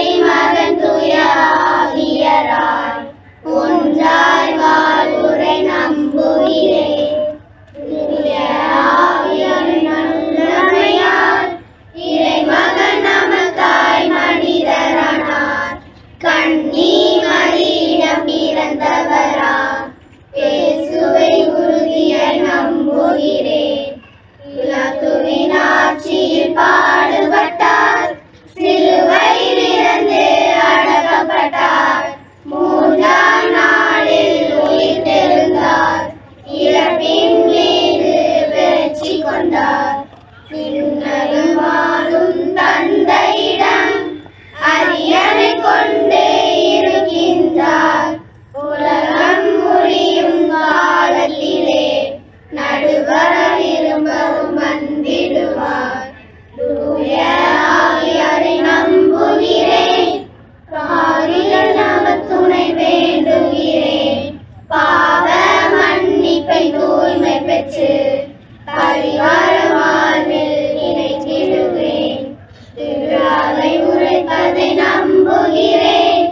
மகன் துய ஆவியராய் ஒன்றாய் வாழ்வுரை நம்புகிறேன். நம்புகிறேன். ஆட்சியில் பா தூய்மை பெற்று பரிவார வாழ்வில் நினைத்திடுவேன். திரு அவை உரைப்பதை நம்புகிறேன்.